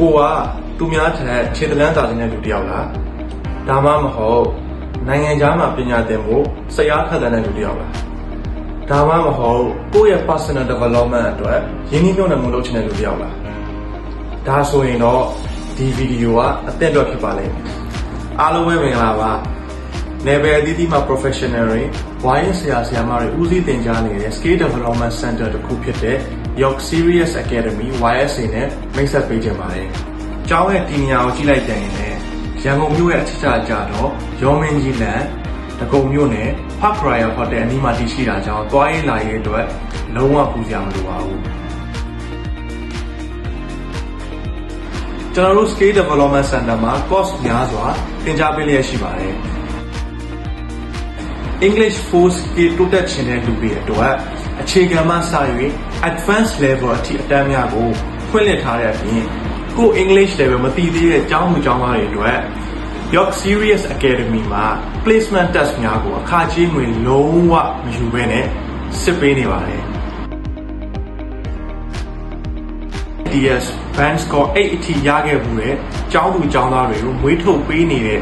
ကိုကသူများထက်ခြေတလန်းသာတဲ့လူတစ်ယောက်လားဒါမှမဟုတ်နိုင်ငံခြားမှာပညာသင်ဖို့စရာခက်တဲ့လူတစ်ယောက်လားဒါမှမဟုတ်ကိုယ့်ရဲ့ personal development အတွက်ရင်းနှီးမြှုပ်နှံမှုလုပ်ချင်တဲ့လူတစ်ယောက်လားဒါဆိုရင်တော့ဒီဗီဒီယိုကအသင့်အတွက်ဖြစ်ပါလိမ့်မယ်အားလုံးပဲမင်္ဂလာပါ level အသီးသီးမှာ professional တွေဝိုင်းဆရာဆရာမတွေဦးစီးသင်ကြားနေတဲ့ skill development center တစ်ခုဖြစ်တဲ့ York Serious Academy YSA နဲ့မိတ်ဆက်ပေးကြပါတယ်။ကျောင်းရဲ့ဒီနေရာကိုကြည့်လိုက်တဲ့ရင်လည်းရန်ကုန်မြို့ရဲ့အချစ်ချာကြတော့ရောမင်းကြီးလန်တကုံမြို့နယ် Park Royal Hotel အနီးမှာတည်ရှိတာကြောင့်တွားရေးလာရေးအတွက်လုံးဝပူစရာမလိုပါဘူး။ကျွန်တော်တို့ Skill Development Center မှာ course များစွာသင်ကြားပေးလျက်ရှိပါတယ်။ English Force ကတိုးတက်ခြင်းတဲ့လူတွေအတွက်အခြေခံမှစ၍ advanced level အထိအတန်းများကိုဖွင့်လှစ်ထားတဲ့အပြင်ကို English level မသိသေးတဲ့ကျောင်းသူကျောင်းသားတွေအတွက် York Serious Academy မှာ placement test များကိုအခါကြီးငွေလုံးဝမယူဘဲနဲ့စစ်ပေးနေပါတယ် DS band score 8အထိရခဲ့မှုတဲ့ကျောင်းသူကျောင်းသားတွေကိုမွေးထုတ်ပေးနေတဲ့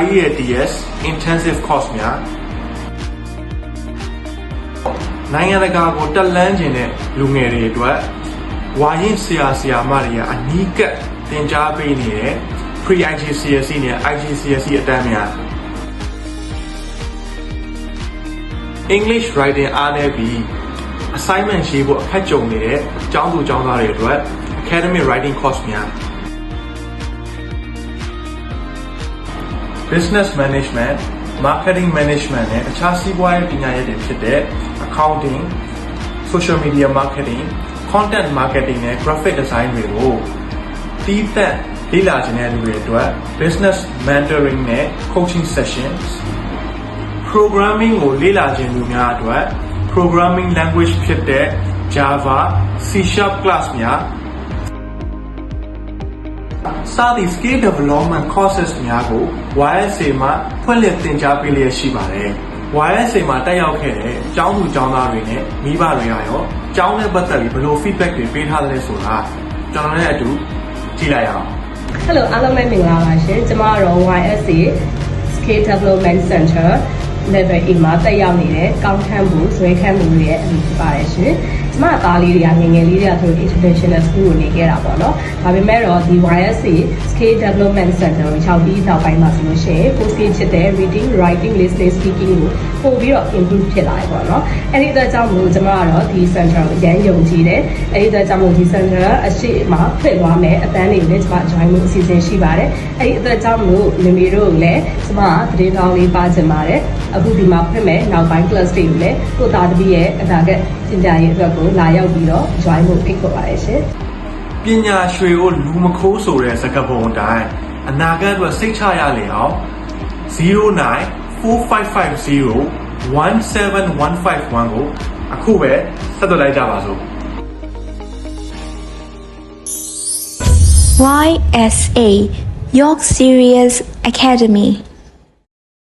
IELTS intensive course များ နိုင်ငံတကာကိုတက်လန်းကျင်တဲ့လူငယ်တွေအတွက်ဝါရင်ဆရာဆရာမတွေကအနီးကပ်သင်ကြားပေးနေတဲ့ pre IGCSE နဲ့ IGCSE အတန်းများ English writing အားနည်းပြီး assignment ရေးဖို့အခက်ကြုံနေတဲ့ကျောင်းသူကျောင်းသားတွေအတွက် academic writing course များ business management marketing management နဲ့အခြားစီးပွားရေးပညာရပ်တွေဖြစ်တဲ့ accounting social media marketing content marketing နဲ့ graphic design တွေကိုတီးသက်လေ့လာခြင်းတဲ့လူတွေအတွက် business mentoring နဲ့ coaching sessions programming ကိုလေ့လာခြင်းလူများအတွက် programming language ဖြစ်တဲ့ Java C# class များ စသည့် skill development courses များကို YSA မှာဖွင့်လှစ်သင်ကြားပေးလျက်ရှိပါတယ်။ YSA မှာတက်ရောက်ခဲ့တဲ့ကျောင်းသူကျောင်းသားတွေနဲ့မိဘတွေကရောကျောင်းနဲ့ပတ်သက်ပြီးဘယ်လို feedback တွေပေးထားသလဲဆိုတာကျွန်တော်လည်းအတူကြည့်လိုက်အောင် Hello အားလုံးပဲမင်္ဂလာပါရှင်ကျမကတော့ YSA Scale Development Center level A မှာတက်ရောက်နေတဲ့ကောင်းခန့်မှုဇွဲခန့်မှုတွေရဲ့အမှုဖြစ်ပါတယ်ရှင် ကျမသားလေးတွေကငယ်ငယ်လေးတွေကသူတို့ international school ကိုနေခဲ့တာပေါ့နော်ဒါပေမဲ့တော့ဒီ YSA Scale Development Center ကိုရောက်ပြီးနောက်ပိုင်းမှာဆိုလို့ရှိရင် post skill ဖြစ်တဲ့ reading writing listening speaking ကိုပို့ပြီးတော့ improve ဖြစ်လာတယ်ပေါ့နော်အဲ့ဒီအတွက်ကြောင့်မလို့ကျမကတော့ဒီ center ကိုအရင်ယုံကြည်တယ်အဲ့ဒီအတွက်ကြောင့်မလို့ဒီ center အရှိမဖွင့်သွားမယ်အတန်းတွေလည်းကျမ join မှုအစီအစဉ်ရှိပါတယ်အဲ့ဒီအတွက်ကြောင့်မလို့မိမိတို့ကိုလည်းကျမသတင်းကောင်းလေးပါချင်ပါတယ်အခုဒီမှာဖွင့်မယ်နောက်ပိုင်း class တွေကိုလည်းကိုသားသမီးရဲ့အနာဂတ်ပညာရေးအတွက်ကိုလာရောက်ပြီးတော့ join မှုဖိတ်ခေါ်ပါတယ်ရှင်ပညာရွှေကိုလူမခိုးဆိုတဲ့စကားပုံအတိုင်းအနာဂတ်အတွက်စိတ်ချရလေအောင်094550 17151ကိုအခုပဲဆက်သွယ်လိုက်ကြပါစို့ YSA York Serious Academy